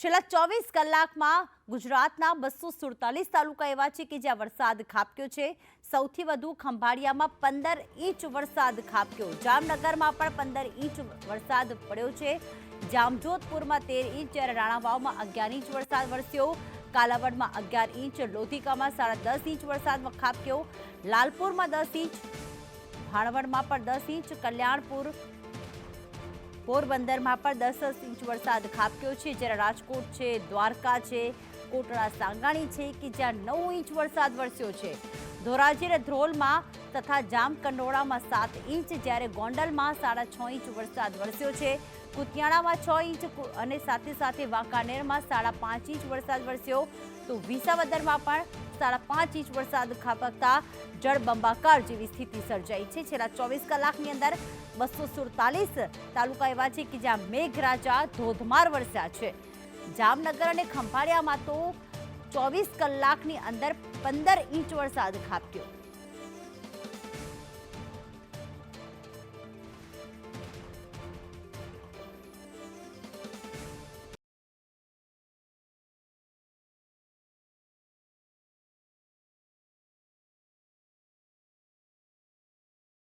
છેલ્લા ચોવીસ કલાકમાં ગુજરાતના બસો સુડતાલીસ તાલુકા એવા છે કે જ્યાં વરસાદ ખાબક્યો છે. સૌથી વધુ ખંભાળિયામાં પંદર ઇંચ વરસાદ ખાબક્યો. જામનગરમાં પણ પંદર ઇંચ વરસાદ પડ્યો છે. જામજોધપુરમાં તેર ઇંચ, જ્યારે રાણાવાવમાં અગિયાર ઇંચ વરસાદ વરસ્યો. કાલાવડમાં અગિયાર ઇંચ, લોધિકામાં સાડા દસ ઇંચ વરસાદ ખાબક્યો. લાલપુરમાં દસ ઇંચ, ભાણવડમાં પણ દસ ઇંચ, કલ્યાણપુર પોરબંદરમાં પણ દસ દસ ઇંચ વરસાદ ખાબક્યો છે. જ્યારે રાજકોટ છે, દ્વારકા છે, કોટડા, સાંગાણી છે કે જ્યાં નવ ઇંચ વરસાદ વરસ્યો છે. ધોરાજી અને ધ્રોલમાં તથા જામકંડોળામાં સાત ઇંચ, જ્યારે ગોંડલમાં સાડા છ ઇંચ વરસાદ વરસ્યો છે. કુતિયાણામાં છ ઇંચ અને સાથે સાથે વાંકાનેરમાં સાડા પાંચ ઇંચ વરસાદ વરસ્યો. તો વિસાવદરમાં પણ સાડા પાંચ ઇંચ વરસાદ ખાબકતા જળબંબાકાર જેવી સ્થિતિ સર્જાઈ છે. છેલ્લા ચોવીસ કલાકની અંદર બસો સુડતાલીસ તાલુકા એવા છે કે જ્યાં મેઘરાજા ધોધમાર વરસ્યા છે. જામનગર અને ખંભાળિયામાં તો ચોવીસ કલાકની અંદર પંદર ઇંચ વરસાદ ખાબક્યો.